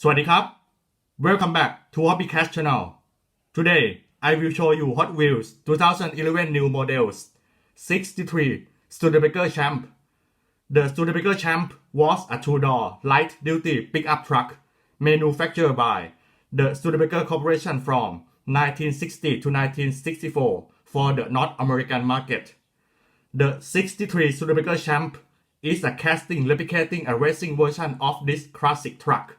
สวัสดีครับ Welcome back to Hobbycast Channel Today I will show you Hot Wheels 2011 new models 63 Studebaker Champ The Studebaker Champ was a two-door light-duty pickup truck manufactured by the Studebaker Corporation from 1960 to 1964 for the North American market. The 63 Studebaker Champ is a casting replicating a racing version of this classic truck.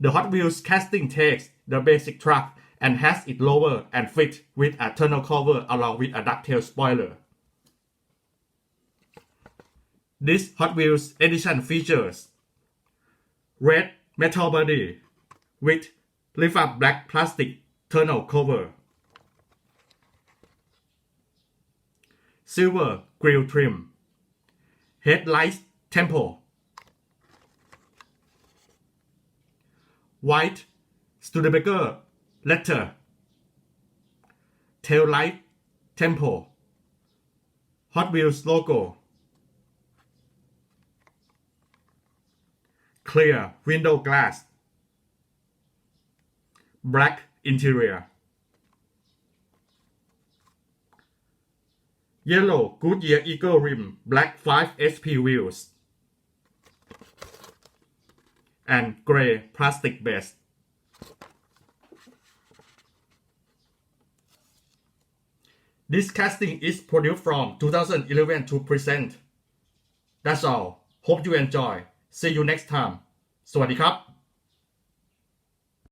The Hot Wheels casting takes the basic truck and has it lower and fit with a tunnel cover along with a ducktail spoiler. This Hot Wheels edition features red metal body with lift up black plastic tunnel cover, silver grille trim, headlights temple, white Studebaker letter, tail light temple, Hot Wheels logo, clear window glass, black interior, yellow Goodyear Eagle rim, black 5 SP wheels, and gray plastic base. This casting is produced from 2011 to present. That's all. Hope you enjoy. See you next time. สวัสดีครับ